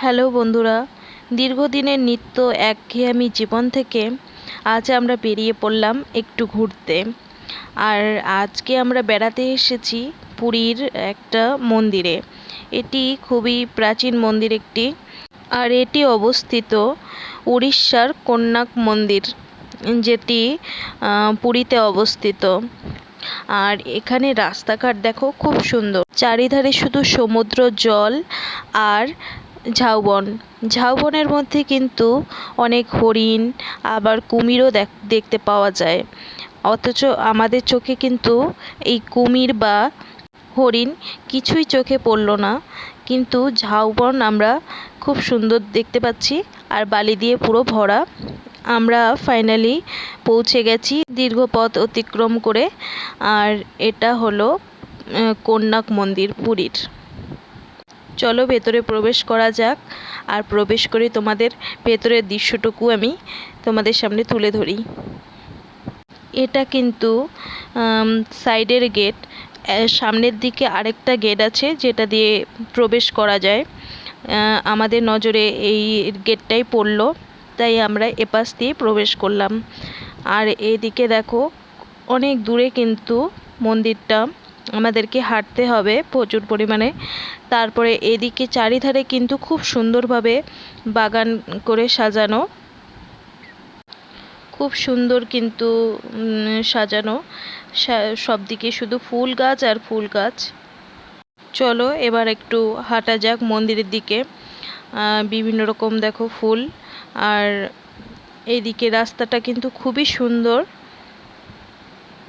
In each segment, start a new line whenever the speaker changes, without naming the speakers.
Hello বন্ধুরা, দীর্ঘদিনের নিত্য একঘেয়েমি জীবন থেকে আজ আমরা বেরিয়ে পড়লাম একটু ঘুরতে। আর আজকে আমরা বেড়াতে এসেছি পুরীর একটা মন্দিরে। এটি খুবই প্রাচীন মন্দির একটি, আর এটি অবস্থিত উড়িষ্যার কন্যাক মন্দির, যেটি পুরীতে অবস্থিত। আর এখানে রাস্তাঘাট দেখো, খুব সুন্দর। চারিধারে শুধু সমুদ্র, জল আর ঝাউবন। ঝাউবনের মধ্যে কিন্তু অনেক হরিণ, আবার কুমিরও দেখ- দেখতে পাওয়া যায়। অথচ আমাদের চোখে কিন্তু এই কুমির বা হরিণ কিছুই চোখে পড়ল না। কিন্তু ঝাউবন আমরা খুব সুন্দর দেখতে পাচ্ছি, আর বালি দিয়ে পুরো ভরা। আমরা ফাইনালি পৌঁছে গেছি দীর্ঘ পথ অতিক্রম করে, আর এটা হলো কন্যাক মন্দির পুরীর। চলো ভেতরে প্রবেশ করা যাক। আর প্রবেশ করে তোমাদের ভেতরের দৃশ্যটুকু আমি তোমাদের সামনে তুলে ধরি। এটা কিন্তু সাইডের গেট। সামনের দিকে আরেকটা গেট আছে যেটা দিয়ে প্রবেশ করা যায়। আমাদের নজরে এই গেটটাই পড়ল, তাই আমরা এপাশ দিয়ে প্রবেশ করলাম। আর এদিকে দেখো, অনেক দূরে কিন্তু মন্দিরটা। আমাদেরকে হাঁটতে হবে প্রচুর পরিমাণে। তারপরে এদিকে চারিধারে কিন্তু খুব সুন্দরভাবে বাগান করে সাজানো। খুব সুন্দর কিন্তু সাজানো। সব দিকে শুধু ফুল গাছ আর ফুল গাছ। চলো এবার একটু হাঁটা যাক মন্দিরের দিকে। বিভিন্ন রকম দেখো ফুল। আর এইদিকে রাস্তাটা কিন্তু খুবই সুন্দর।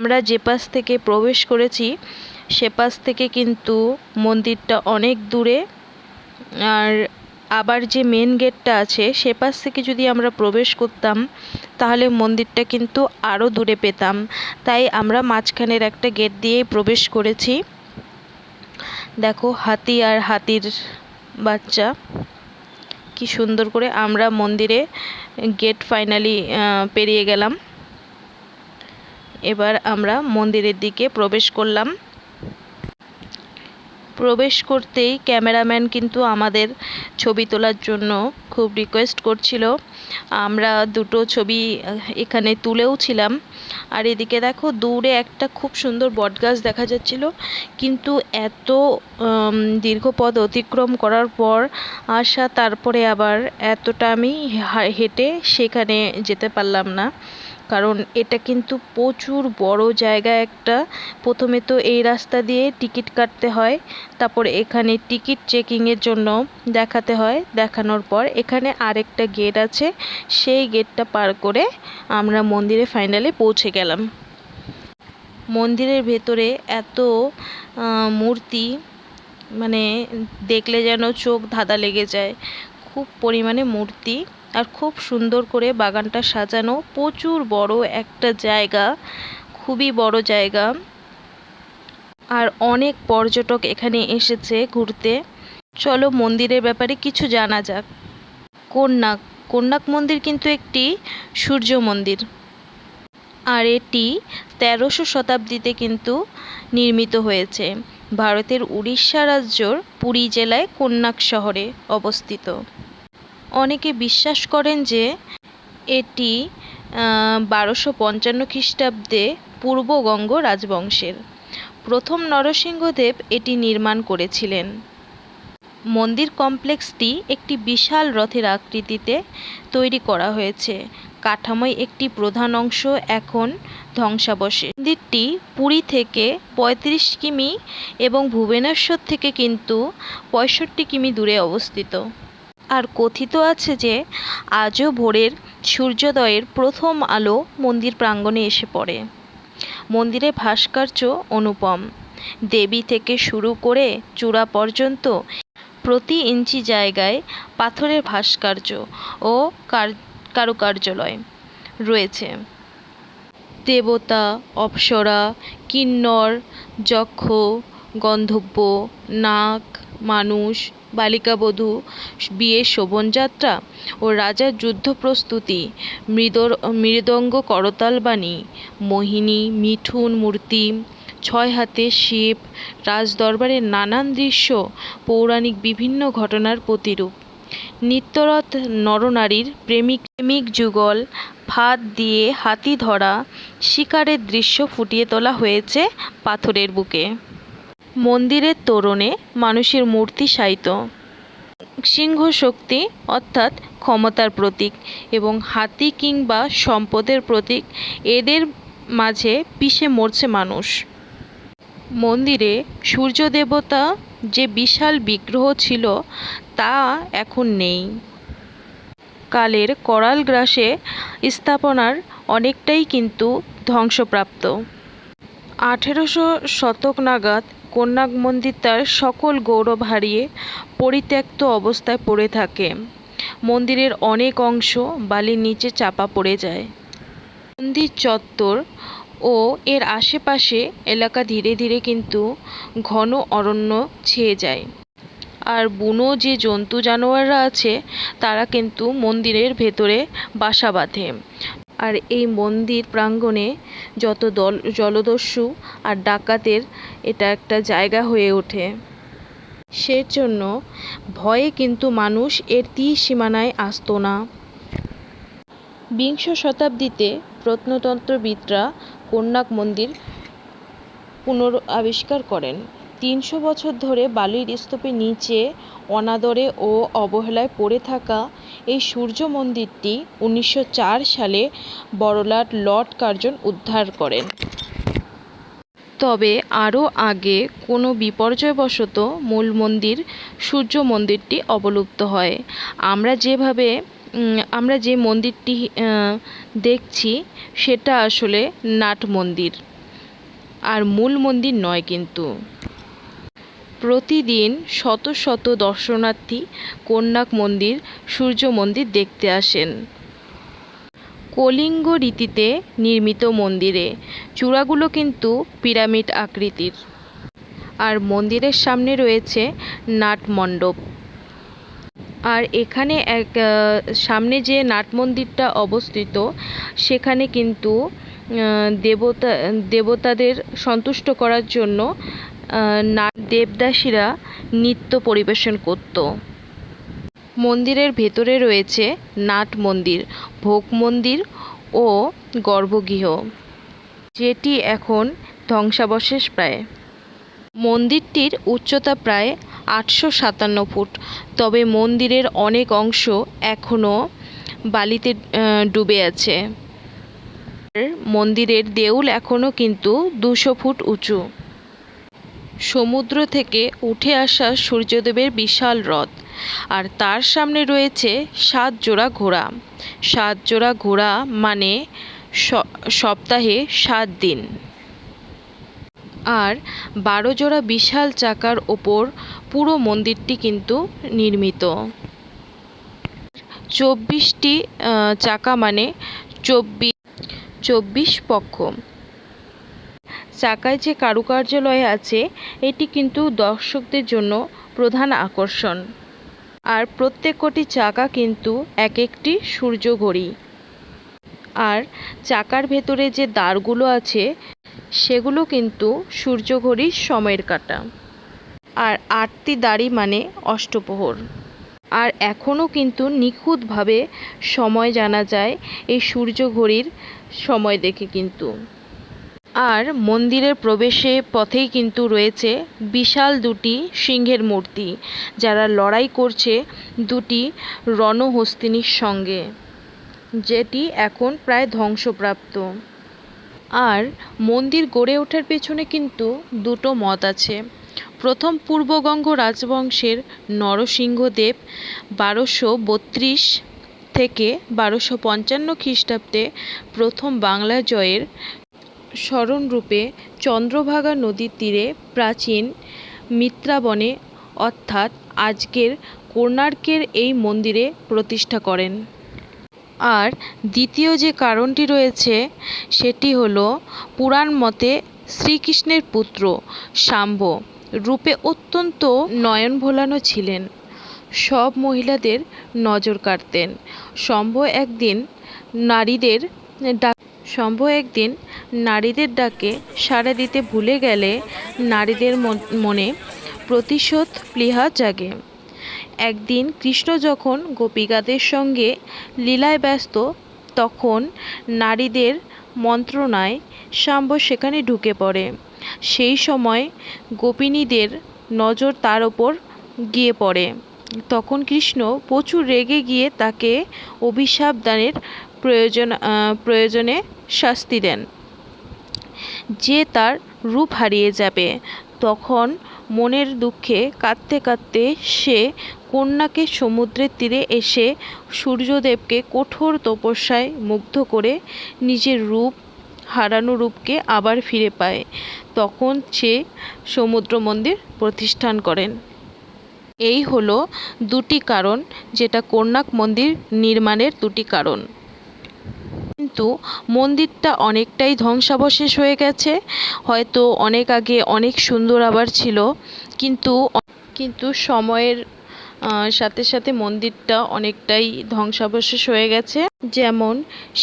আমরা যে পাশ থেকে প্রবেশ করেছি, সে পাশ থেকে কিন্তু মন্দিরটা অনেক দূরে। আর আবার যে মেন গেটটা আছে, সে পাশ থেকে যদি আমরা প্রবেশ করতাম, তাহলে মন্দিরটা কিন্তু আরও দূরে পেতাম। তাই আমরা মাঝখানের একটা গেট দিয়েই প্রবেশ করেছি। দেখো, হাতি আর হাতির বাচ্চা। কি সুন্দর করে আমরা মন্দিরে গেট ফাইনালি পেরিয়ে গেলাম। এবার আমরা মন্দিরের দিকে প্রবেশ করলাম। প্রবেশ করতেই ক্যামেরাম্যান কিন্তু আমাদের ছবি তোলার জন্য খুব রিকোয়েস্ট করছিল। আমরা দুটো ছবি এখানে তুলেও ছিলাম। আর এদিকে দেখো, দূরে একটা খুব সুন্দর বটগাছ দেখা যাচ্ছিল। কিন্তু এত দীর্ঘ পথ অতিক্রম করার পর আসা, তারপরে আবার এতটা আমি হেঁটে সেখানে যেতে পারলাম না। কারণ এটা কিন্তু প্রচুর বড় জায়গা একটা। প্রথমে তো এই রাস্তা দিয়ে টিকিট কাটতে হয়, তারপর এখানে টিকিট চেকিংয়ের জন্য দেখাতে হয় দেখানোর পর এখানে আরেকটা গেট আছে। সেই গেটটা পার করে আমরা মন্দিরে ফাইনালি পৌঁছে গেলাম। মন্দিরের ভেতরে এত মূর্তি মানে দেখলে যেন চোখ ধাঁধা লেগে যায়। খুব পরিমাণে মূর্তি আর খুব সুন্দর করে বাগানটা সাজানো। প্রচুর বড় একটা জায়গা, খুবই বড় জায়গা। আর অনেক পর্যটক এখানে এসেছে ঘুরতে। চলো মন্দিরের ব্যাপারে কিছু জানা যাক। কোণার্ক কোণার্ক মন্দির কিন্তু একটি সূর্য মন্দির। আর এটি তেরোশো শতাব্দীতে কিন্তু নির্মিত হয়েছে। ভারতের উড়িষ্যা রাজ্যর পুরী জেলায় কোণার্ক শহরে অবস্থিত। অনেকে বিশ্বাস করেন যে এটি বারোশো পঞ্চান্ন খ্রিস্টাব্দে পূর্বগঙ্গ রাজবংশের। প্রথম নরসিংহদেব এটি নির্মাণ করেছিলেন। মন্দির কমপ্লেক্সটি একটি বিশাল রথের আকৃতিতে তৈরি করা হয়েছে। কাঠামোয় একটি প্রধান অংশ এখন ধ্বংসাবশেষ। মন্দিরটি পুরী থেকে পঁয়ত্রিশ কিমি এবং ভুবনেশ্বর থেকে কিন্তু পঁয়ষট্টি কিমি দূরে অবস্থিত। আর কথিত আছে যে, আজও ভোরের সূর্যোদয়ের প্রথম আলো মন্দির প্রাঙ্গণে এসে পড়ে। মন্দিরে ভাস্কর্য অনুপম। দেবী থেকে শুরু করে চূড়া পর্যন্ত প্রতি ইঞ্চি জায়গায় পাথরের ভাস্কর্য ও কার- কারুকার্যালয় রয়েছে। দেবতা, অপ্সরা, কিন্নর, যক্ষ গন্ধর্ব নাগ মানুষ, বালিকাবধূ, বিয়ের শোভনযাত্রা ও রাজার যুদ্ধ প্রস্তুতি মৃদঙ্গ করতালবাণী মোহিনী, মিঠুন মূর্তি ছয় হাতে শিব রাজদরবারের নানান দৃশ্য, পৌরাণিক বিভিন্ন ঘটনার প্রতিরূপ। নিত্যরথ নরনারীর প্রেমিক প্রেমিক যুগল, ফাঁদ দিয়ে হাতি ধরা, শিকারের দৃশ্য ফুটিয়ে তোলা হয়েছে পাথরের বুকে। মন্দিরের তোরণে মানুষের মূর্তি শায়িত সিংহ শক্তি অর্থাৎ ক্ষমতার প্রতীক এবং হাতি কিংবা সম্পদের প্রতীক, এদের মাঝে পিষে মরছে মানুষ। মন্দিরে সূর্য দেবতা যে বিশাল বিগ্রহ ছিল, তা এখন নেই। কালের করাল গ্রাসে স্থাপনার অনেকটাই কিন্তু ধ্বংসপ্রাপ্ত। আঠেরোশো শতক নাগাদ কন্যাক মন্দির তার সকল গৌরব হারিয়ে পরিত্যক্ত অবস্থায় পড়ে থাকে। মন্দিরের অনেক অংশ বালির নিচে চাপা পড়ে যায়। মন্দির চত্বর ও এর আশেপাশে এলাকা ধীরে ধীরে কিন্তু ঘন অরণ্য ছেয়ে যায়। আর বুনো যে জন্তু জানোয়াররা আছে, তারা কিন্তু মন্দিরের ভেতরে বাসা বাঁধে। আর এই মন্দির প্রাঙ্গণে যত দল, জলদস্যু আর ডাকাতের এটা একটা জায়গা হয়ে ওঠে। সেজন্য ভয়ে কিন্তু মানুষ এর তীর সীমানায় আসতো না। বিংশ শতাব্দীতে প্রত্নতন্ত্রবিদরা কোণার্ক মন্দির পুনর আবিষ্কার করেন। তিনশো বছর ধরে বালির স্তূপের নিচে অনাদরে ও অবহেলায় পড়ে থাকা এই সূর্য মন্দিরটি উনিশশো চার সালে বড়লাট লর্ড কার্জন উদ্ধার করেন। তবে আরও আগে কোনো বিপর্যয়বশত মূল মন্দির সূর্য মন্দিরটি অবলুপ্ত হয়। আমরা যেভাবে আমরা যে মন্দিরটি দেখছি সেটা আসলে নাট মন্দির। আর মূল মন্দির নয় কিন্তু। প্রতিদিন শত শত দর্শনার্থী কন্যাক মন্দির, সূর্য মন্দির দেখতে আসেন। কলিঙ্গ রীতিতে নির্মিত মন্দিরে, চূড়াগুলো কিন্তু পিরামিড আকৃতির। আর মন্দিরের সামনে রয়েছে নাট মণ্ডপ। আর এখানে এক সামনে যে নাট মন্দিরটা অবস্থিত, সেখানে কিন্তু দেবতা, দেবতাদের সন্তুষ্ট করার জন্য নাট দেবদাসীরা নৃত্য পরিবেশন করত। মন্দিরের ভেতরে রয়েছে নাট মন্দির, ভোগ মন্দির ও গর্ভগৃহ, যেটি এখন ধ্বংসাবশেষ প্রায়। মন্দিরটির উচ্চতা প্রায় আটশো সাতান্ন ফুট। তবে মন্দিরের অনেক অংশ এখনও বালিতে ডুবে আছে। মন্দিরের দেউল এখনও কিন্তু দুশো ফুট উঁচু। সমুদ্র থেকে উঠে আসা সূর্যদেবের বিশাল রথ। আর তার সামনে রয়েছে সাত জোড়া ঘোড়া। সাত জোড়া ঘোড়া মানে সপ্তাহে সাত দিন। আর বারো জোড়া বিশাল চাকার ওপর পুরো মন্দিরটি কিন্তু নির্মিত। চব্বিশটি চাকা মানে চব্বিশ চব্বিশ পক্ষ। চাকায় যে কারুকার্যালয় আছে, এটি কিন্তু দর্শকদের জন্য প্রধান আকর্ষণ। আর প্রত্যেকটি চাকা কিন্তু এক একটি সূর্য ঘড়ি আর চাকার ভেতরে যে দাঁড়গুলো আছে, সেগুলো কিন্তু সূর্য ঘড়ির সময়ের কাঁটা। আর আটটি দাড়ি মানে অষ্টপ্রহর। আর এখনও কিন্তু নিখুঁতভাবে সময় জানা যায় এই সূর্য ঘড়ির সময় দেখে কিন্তু। আর মন্দিরের প্রবেশে পথেই কিন্তু রয়েছে বিশাল দুটি সিংহের মূর্তি, যারা লড়াই করছে দুটি রণহস্তিনীর সঙ্গে, যেটি এখন প্রায় ধ্বংসপ্রাপ্ত। আর মন্দির গড়ে ওঠার পেছনে কিন্তু দুটো মত আছে। প্রথম পূর্বগঙ্গ রাজবংশের নরসিংহদেব বারোশো বত্রিশ থেকে বারোশো পঞ্চান্ন খ্রিস্টাব্দে প্রথম বাংলা জয়ের স্মরণরূপে চন্দ্রভাগা নদীর তীরে প্রাচীন মিত্রাবনে অর্থাৎ আজকের কোণার্কের এই মন্দিরে প্রতিষ্ঠা করেন। আর দ্বিতীয় যে কারণটি রয়েছে, সেটি হলো পুরাণ মতে শ্রীকৃষ্ণের পুত্র শাম্ব রূপে অত্যন্ত নয়ন ভোলানো ছিলেন। সব মহিলাদের নজর কাড়তেন। শম্ভ একদিন নারীদের ডাক শম্ভ একদিন নারীদের ডাকে সাড়া দিতে ভুলে গেলে নারীদের মনে প্রতিশোধ প্লীহা জাগে। একদিন কৃষ্ণ যখন গোপিকাদের সঙ্গে লীলায় ব্যস্ত, তখন নারীদের মন্ত্রণায় শাম্ব সেখানে ঢুকে পড়ে। সেই সময় গোপিনীদের নজর তার ওপর গিয়ে পড়ে। তখন কৃষ্ণ প্রচুর রেগে গিয়ে তাকে অভিশাপ দানের প্রয়োজন প্রয়োজনে শাস্তি দেন। যে তার রূপ হারিয়ে যাবে, তখন মনের দুঃখে কাঁদতে কাঁদতে সে কন্যাকে সমুদ্রের তীরে এসে সূর্যদেবকে কঠোর তপস্যায় মুগ্ধ করে নিজের রূপ হারানো রূপকে আবার ফিরে পায়। তখন সে সমুদ্র মন্দির প্রতিষ্ঠান করেন। এই হলো দুটি কারণ, যেটা কোণার্ক মন্দির নির্মাণের দুটি কারণ। কিন্তু মন্দিরটা অনেকটাই ধ্বংসাবশেষ হয়ে গেছে। হয়তো অনেক আগে অনেক সুন্দর আবার ছিল, কিন্তু কিন্তু সময়ের সাথে সাথে মন্দিরটা অনেকটাই ধ্বংসাবশেষ হয়ে গেছে। যেমন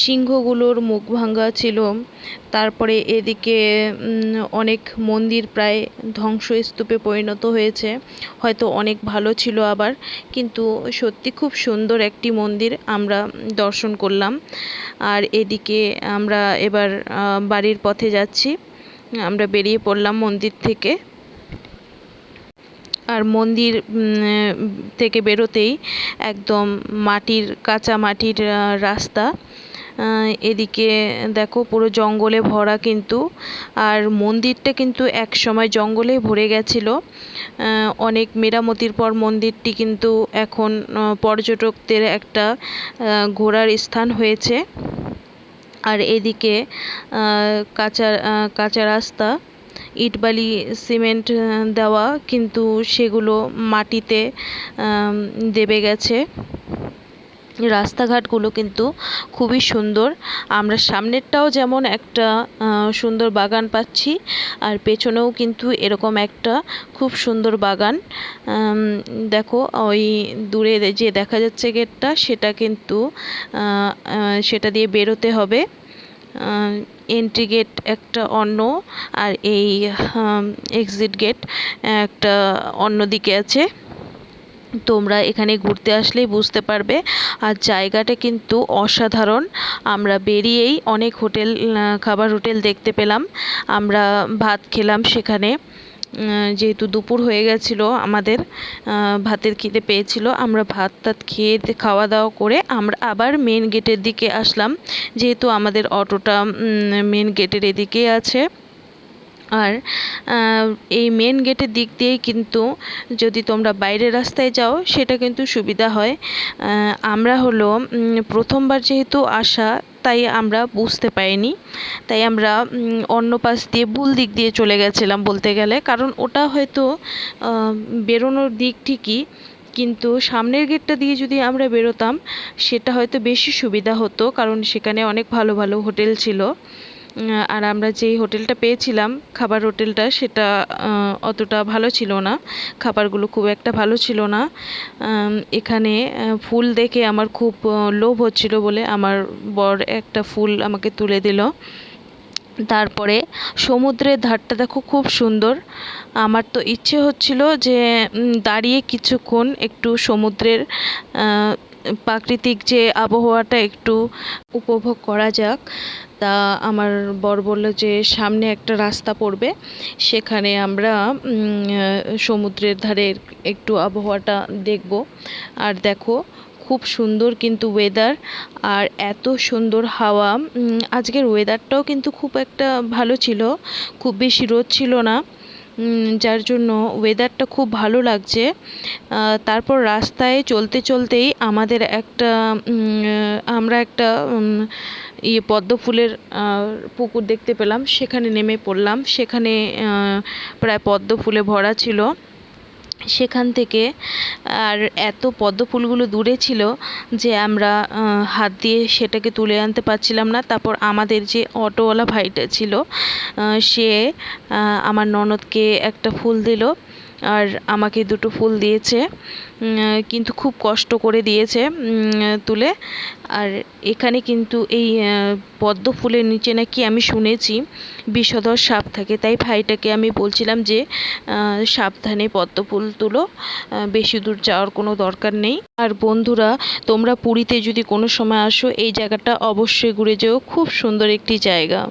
সিংহগুলোর মুখ ভাঙ্গা ছিল, তারপরে এদিকে অনেক মন্দির প্রায় ধ্বংসস্তূপে পরিণত হয়েছে। হয়তো অনেক ভালো ছিল আবার, কিন্তু সত্যি খুব সুন্দর একটি মন্দির আমরা দর্শন করলাম। আর এদিকে আমরা এবার বাড়ির পথে যাচ্ছি। আমরা বেরিয়ে পড়লাম মন্দির থেকে। আর মন্দির থেকে বেরোতেই একদম মাটির, কাঁচা মাটির রাস্তা। এদিকে দেখো পুরো জঙ্গলে ভরা কিন্তু, আর মন্দিরটা কিন্তু এক সময় জঙ্গলে ভরে গেছিল। অনেক মেরামতির পর মন্দিরটি কিন্তু এখন পর্যটকদের একটা ঘোরার স্থান হয়েছে। আর এদিকে কাঁচা কাঁচা রাস্তা ইট, বালি, সিমেন্ট দেওয়া, কিন্তু সেগুলো মাটিতে দেবে গেছে। রাস্তাঘাটগুলো কিন্তু খুবই সুন্দর। আমরা সামনেরটাও যেমন একটা সুন্দর বাগান পাচ্ছি, আর পেছনেও কিন্তু এরকম একটা খুব সুন্দর বাগান। দেখো, ওই দূরে যে দেখা যাচ্ছে গেটটা, সেটা কিন্তু সেটা দিয়ে বেরোতে হবে। এন্ট্রি গেট একটা অন্য আর এই এক্সিট গেট একটা অন্য দিকে আছে। তোমরা এখানে ঘুরতে আসলেই বুঝতে পারবে। আর জায়গাটা কিন্তু অসাধারণ। আমরা বেরিয়েই অনেক হোটেল খাবার হোটেল দেখতে পেলাম। আমরা ভাত খেলাম সেখানে। যেহেতু দুপুর হয়ে গেছিল, আমাদের ভাতের খিদে পেয়েছিল, আমরা ভাত টাত খেয়ে খাওয়া দাওয়া করে আমরা আবার মেন গেটের দিকে আসলাম। যেহেতু আমাদের অটোটা মেন গেটের এদিকেই আছে। আর এই মেন গেটের দিক দিয়েই কিন্তু যদি তোমরা বাইরের রাস্তায় যাও, সেটা কিন্তু সুবিধা হয়। আমরা হলো প্রথমবার যেহেতু আসা তাই আমরা বুঝতে পাইনি তাই আমরা অন্য পাশ দিয়ে ভুল দিক দিয়ে চলে গেছিলাম বলতে গেলে। কারণ ওটা হয়তো বেরোনোর দিক ঠিকই, কিন্তু সামনের গেটটা দিয়ে যদি আমরা বেরোতাম, সেটা হয়তো বেশি সুবিধা হতো। কারণ সেখানে অনেক ভালো ভালো হোটেল ছিল। আর আমরা যেই হোটেলটা পেয়েছিলাম, খাবার হোটেলটা, সেটা অতটা ভালো ছিল না। খাবারগুলো খুব একটা ভালো ছিল না। এখানে ফুল দেখে আমার খুব লোভ হচ্ছিল বলে আমার বর একটা ফুল আমাকে তুলে দিল। তারপরে সমুদ্রের ধারটা দেখো খুব সুন্দর। আমার তো ইচ্ছে হচ্ছিল যে দাঁড়িয়ে কিছুক্ষণ একটু সমুদ্রের প্রাকৃতিক যে আবহাওয়াটা একটু উপভোগ করা যাক, তা আমার বর বলল যে সামনে একটা রাস্তা পড়বে, সেখানে আমরা সমুদ্রের ধারে একটু আবহাওয়াটা দেখব। আর দেখো, খুব সুন্দর কিন্তু ওয়েদার আর এত সুন্দর হাওয়া আজকের ওয়েদারটাও কিন্তু খুব একটা ভালো ছিল, খুব বেশি রোদ ছিল না। যার জন্য ওয়েদারটা খুব ভালো লাগছে। তারপর রাস্তায় চলতে চলতেই আমাদের একটা আমরা একটা ইয়ে পদ্ম ফুলের পুকুর দেখতে পেলাম। সেখানে নেমে পড়লাম। সেখানে প্রায় পদ্ম ফুলে ভরা ছিল। সেখান থেকে আর এত পদ্ম ফুলগুলো দূরে ছিল যে আমরা হাত দিয়ে সেটাকে তুলে আনতে পারছিলাম না। তারপর আমাদের যে অটোওয়ালা ভাইটা ছিল সে আমার ননদকে একটা ফুল দিল। আর আমাকে দুটো ফুল দিয়েছে কিন্তু খুব কষ্ট করে দিয়েছে তুলে। আর এখানে কিন্তু এই পদ্ম ফুলের নিচে নাকি আমি শুনেছি, বিষধর সাপ থাকে। তাই ভাইটাকে আমি বলছিলাম যে সাবধানে পদ্ম ফুল তুলো বেশি দূর যাওয়ার কোনো দরকার নেই। আর বন্ধুরা, তোমরা পুরীতে যদি কোনো সময় আসো, এই জায়গাটা অবশ্যই ঘুরে যেও। খুব সুন্দর একটি জায়গা।